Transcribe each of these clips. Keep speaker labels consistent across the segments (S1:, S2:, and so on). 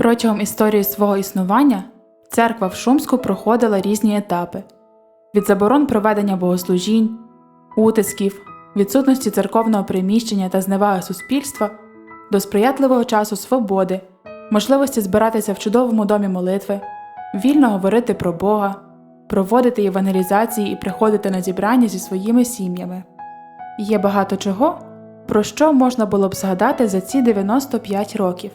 S1: Протягом історії свого існування церква в Шумську проходила різні етапи: від заборон проведення богослужінь, утисків, відсутності церковного приміщення та зневаги суспільства до сприятливого часу свободи, можливості збиратися в чудовому домі молитви, вільно говорити про Бога, проводити євангелізації і приходити на зібрання зі своїми сім'ями. Є багато чого, про що можна було б згадати за ці 95 років.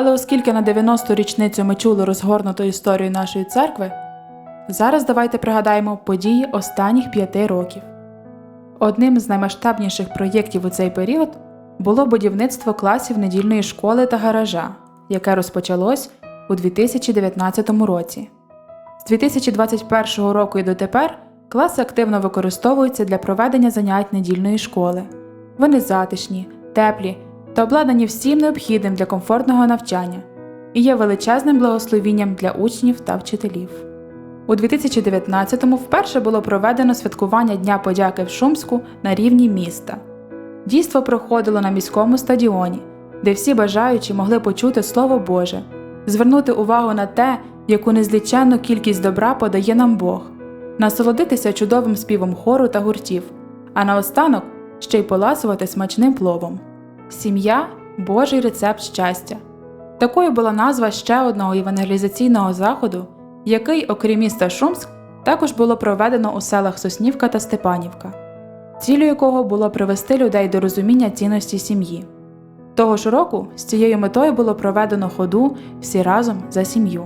S1: Але оскільки на 90-ту річницю ми чули розгорнуту історію нашої церкви, зараз давайте пригадаємо події останніх п'яти років. Одним з наймасштабніших проєктів у цей період було будівництво класів недільної школи та гаража, яке розпочалось у 2019 році. З 2021 року і дотепер класи активно використовуються для проведення занять недільної школи. Вони затишні, теплі та обладнані всім необхідним для комфортного навчання і є величезним благословінням для учнів та вчителів. У 2019-му вперше було проведено святкування Дня подяки в Шумську на рівні міста. Дійство проходило на міському стадіоні, де всі бажаючі могли почути Слово Боже, звернути увагу на те, яку незліченну кількість добра подає нам Бог, насолодитися чудовим співом хору та гуртів, а наостанок ще й поласувати смачним пловом. Сім'я Божий рецепт щастя. Такою була назва ще одного евангелізаційного заходу, який, окрім міста Шумськ, також було проведено у селах Соснівка та Степанівка, цілю якого було привести людей до розуміння цінності сім'ї. Того ж року з цією метою було проведено ходу всі разом за сім'ю.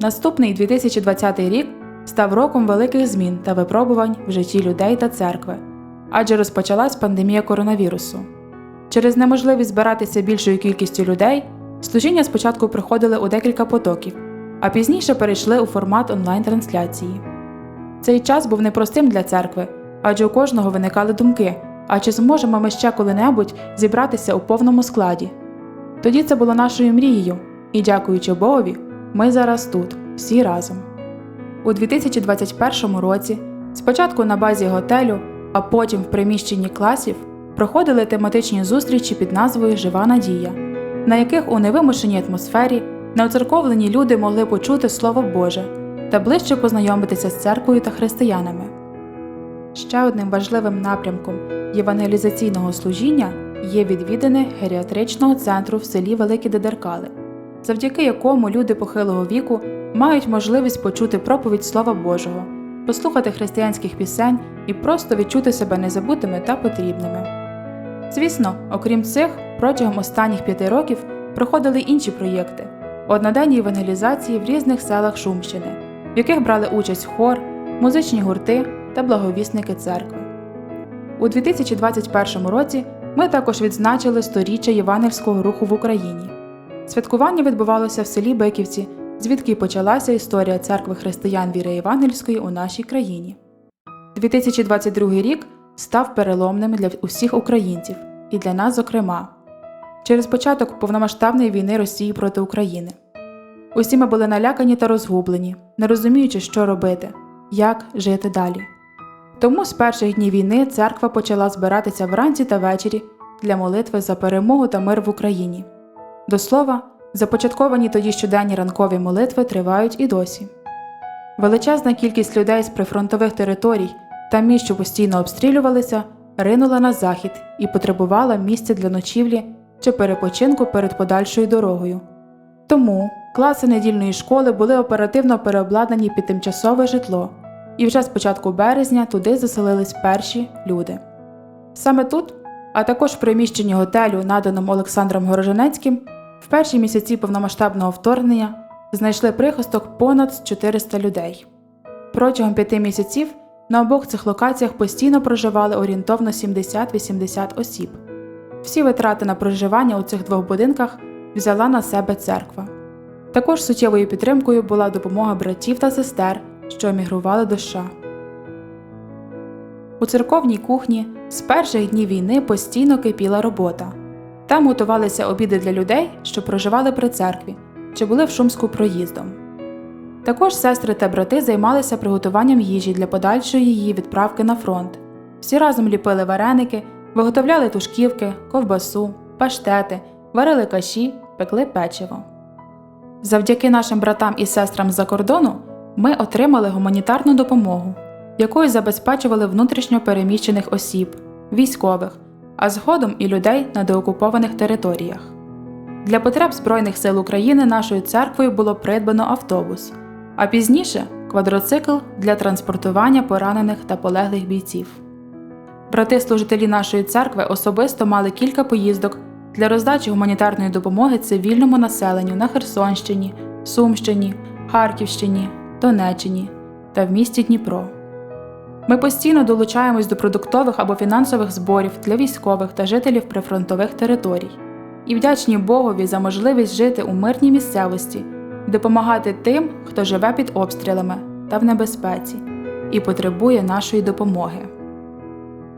S1: Наступний 2020 рік став роком великих змін та випробувань в житті людей та церкви, адже розпочалась пандемія коронавірусу. Через неможливість збиратися більшою кількістю людей, служіння спочатку проходили у декілька потоків, а пізніше перейшли у формат онлайн-трансляції. Цей час був непростим для церкви, адже у кожного виникали думки, а чи зможемо ми ще коли-небудь зібратися у повному складі. Тоді це було нашою мрією, і, дякуючи Богові, ми зараз тут, всі разом. У 2021 році, спочатку на базі готелю, а потім в приміщенні класів, проходили тематичні зустрічі під назвою Жива Надія, на яких у невимушеній атмосфері неоцерковлені люди могли почути Слово Боже та ближче познайомитися з церквою та християнами. Ще одним важливим напрямком євангелізаційного служіння є відвідини геріатричного центру в селі Великі Дедеркали, завдяки якому люди похилого віку мають можливість почути проповідь Слова Божого, послухати християнських пісень і просто відчути себе незабутими та потрібними. Звісно, окрім цих, протягом останніх п'яти років проходили інші проєкти одноденні евангелізації в різних селах Шумщини, в яких брали участь хор, музичні гурти та благовісники церкви. У 2021 році ми також відзначили сторіччя євангельського руху в Україні. Святкування відбувалося в селі Биківці, звідки почалася історія церкви християн віри Євангельської у нашій країні. 2022 рік став переломним для усіх українців і для нас, зокрема, через початок повномасштабної війни Росії проти України. Усі ми були налякані та розгублені, не розуміючи, що робити, як жити далі. Тому з перших днів війни церква почала збиратися вранці та ввечері для молитви за перемогу та мир в Україні. До слова, започатковані тоді щоденні ранкові молитви тривають і досі. Величезна кількість людей з прифронтових територій та міст, що постійно обстрілювалися, ринула на захід і потребувала місця для ночівлі чи перепочинку перед подальшою дорогою. Тому класи недільної школи були оперативно переобладнані під тимчасове житло, і вже з початку березня туди заселились перші люди. Саме тут, а також в приміщенні готелю, наданому Олександром Горожанецьким, в перші місяці повномасштабного вторгнення знайшли прихисток понад 400 людей. Протягом п'яти місяців на обох цих локаціях постійно проживали орієнтовно 70-80 осіб. Всі витрати на проживання у цих двох будинках взяла на себе церква. Також суттєвою підтримкою була допомога братів та сестер, що емігрували до США. У церковній кухні з перших днів війни постійно кипіла робота. Там готувалися обіди для людей, що проживали при церкві чи були в Шумську проїздом. Також сестри та брати займалися приготуванням їжі для подальшої її відправки на фронт. Всі разом ліпили вареники, виготовляли тушківки, ковбасу, паштети, варили каші, пекли печиво. Завдяки нашим братам і сестрам з-за кордону ми отримали гуманітарну допомогу, якою забезпечували внутрішньо переміщених осіб, військових, а згодом і людей на деокупованих територіях. Для потреб Збройних сил України нашою церквою було придбано автобус, а пізніше квадроцикл для транспортування поранених та полеглих бійців. Брати-служителі нашої церкви особисто мали кілька поїздок для роздачі гуманітарної допомоги цивільному населенню на Херсонщині, Сумщині, Харківщині, Донеччині та в місті Дніпро. Ми постійно долучаємось до продуктових або фінансових зборів для військових та жителів прифронтових територій і вдячні Богові за можливість жити у мирній місцевості, допомагати тим, хто живе під обстрілами та в небезпеці і потребує нашої допомоги.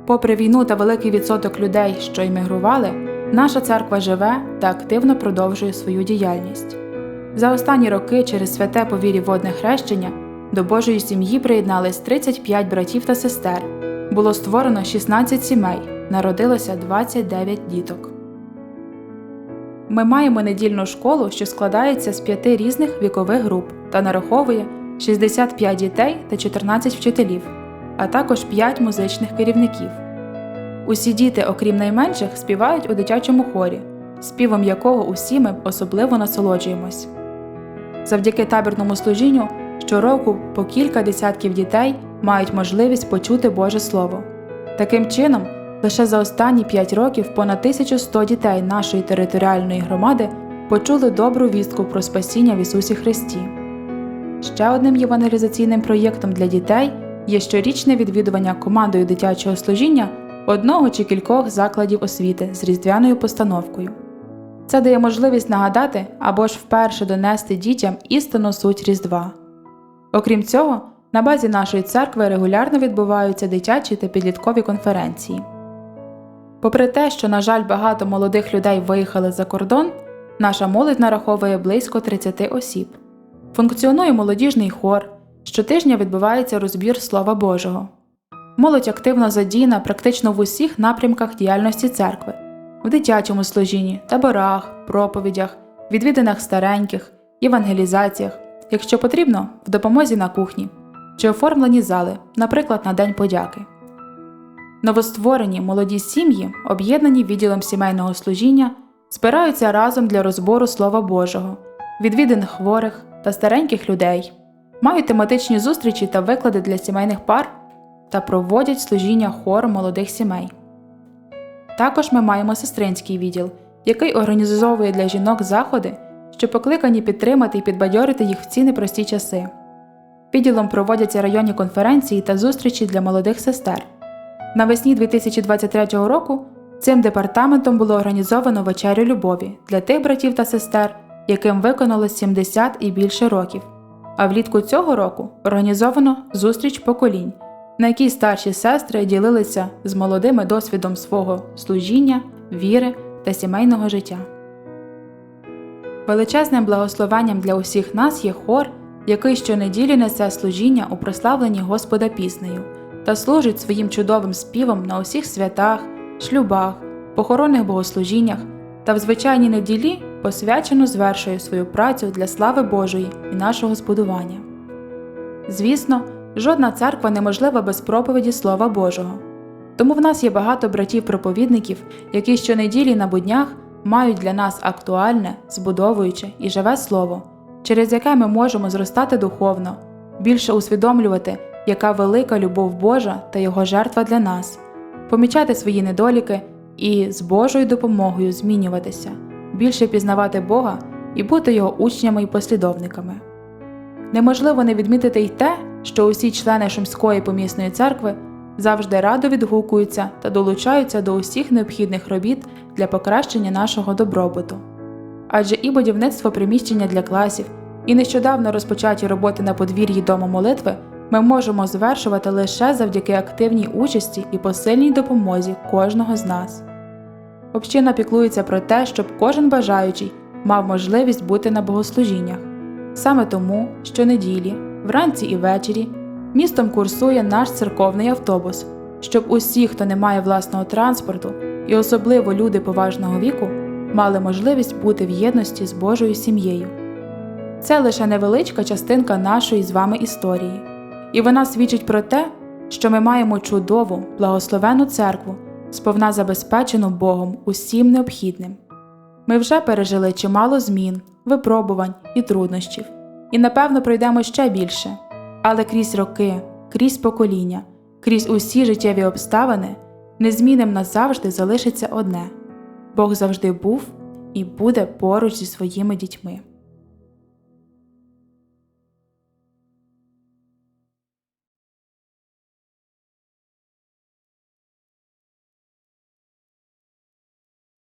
S1: Попри війну та великий відсоток людей, що іммігрували, наша церква живе та активно продовжує свою діяльність. За останні роки через святе по вірі водне хрещення до Божої сім'ї приєднались 35 братів та сестер. Було створено 16 сімей, народилося 29 діток. Ми маємо недільну школу, що складається з п'яти різних вікових груп та нараховує 65 дітей та 14 вчителів, а також 5 музичних керівників. Усі діти, окрім найменших, співають у дитячому хорі, співом якого усі ми особливо насолоджуємось. Завдяки табірному служінню щороку по кілька десятків дітей мають можливість почути Боже Слово. Таким чином, лише за останні 5 років понад 1100 дітей нашої територіальної громади почули добру вістку про спасіння в Ісусі Христі. Ще одним євангелізаційним проєктом для дітей є щорічне відвідування командою дитячого служіння одного чи кількох закладів освіти з різдвяною постановкою. Це дає можливість нагадати або ж вперше донести дітям істинну суть Різдва. Окрім цього, на базі нашої церкви регулярно відбуваються дитячі та підліткові конференції. Попри те, що, на жаль, багато молодих людей виїхали за кордон, наша молодь нараховує близько 30 осіб. Функціонує молодіжний хор, щотижня відбувається розбір Слова Божого. Молодь активно задіяна практично в усіх напрямках діяльності церкви в дитячому служінні, таборах, проповідях, відвідинах стареньких, євангелізаціях, якщо потрібно, в допомозі на кухні чи оформлені зали, наприклад, на День подяки. Новостворені молоді сім'ї, об'єднані відділом сімейного служіння, збираються разом для розбору Слова Божого, відвідин хворих та стареньких людей, мають тематичні зустрічі та виклади для сімейних пар та проводять служіння хору молодих сімей. Також ми маємо сестринський відділ, який організовує для жінок заходи, що покликані підтримати і підбадьорити їх в ці непрості часи. Відділом проводяться районні конференції та зустрічі для молодих сестер. Навесні 2023 року цим департаментом було організовано вечерю любові для тих братів та сестер, яким виконалось 70 і більше років. А влітку цього року організовано зустріч поколінь, на якій старші сестри ділилися з молодими досвідом свого служіння, віри та сімейного життя. Величезним благословенням для усіх нас є хор, який щонеділі несе служіння у прославленні Господа піснею та служить своїм чудовим співом на усіх святах, шлюбах, похоронних богослужіннях та в звичайній неділі посвячено звершує свою працю для слави Божої і нашого збудування. Звісно, жодна церква неможлива без проповіді Слова Божого. Тому в нас є багато братів-проповідників, які щонеділі на буднях мають для нас актуальне, збудовуюче і живе слово, через яке ми можемо зростати духовно, більше усвідомлювати, яка велика любов Божа та Його жертва для нас, помічати свої недоліки і з Божою допомогою змінюватися, більше пізнавати Бога і бути Його учнями і послідовниками. Неможливо не відмітити й те, що усі члени Шумської помісної церкви завжди радо відгукуються та долучаються до усіх необхідних робіт для покращення нашого добробуту. Адже і будівництво приміщення для класів, і нещодавно розпочаті роботи на подвір'ї дому молитви ми можемо звершувати лише завдяки активній участі і посильній допомозі кожного з нас. Община піклується про те, щоб кожен бажаючий мав можливість бути на богослужіннях. Саме тому щонеділі, вранці і ввечері, містом курсує наш церковний автобус, щоб усі, хто не має власного транспорту, і особливо люди поважного віку, мали можливість бути в єдності з Божою сім'єю. Це лише невеличка частинка нашої з вами історії, і вона свідчить про те, що ми маємо чудову, благословену церкву, сповна забезпечену Богом усім необхідним. Ми вже пережили чимало змін, випробувань і труднощів, і напевно пройдемо ще більше. Але крізь роки, крізь покоління, крізь усі життєві обставини, незмінним назавжди залишиться одне Бог завжди був і буде поруч зі своїми дітьми.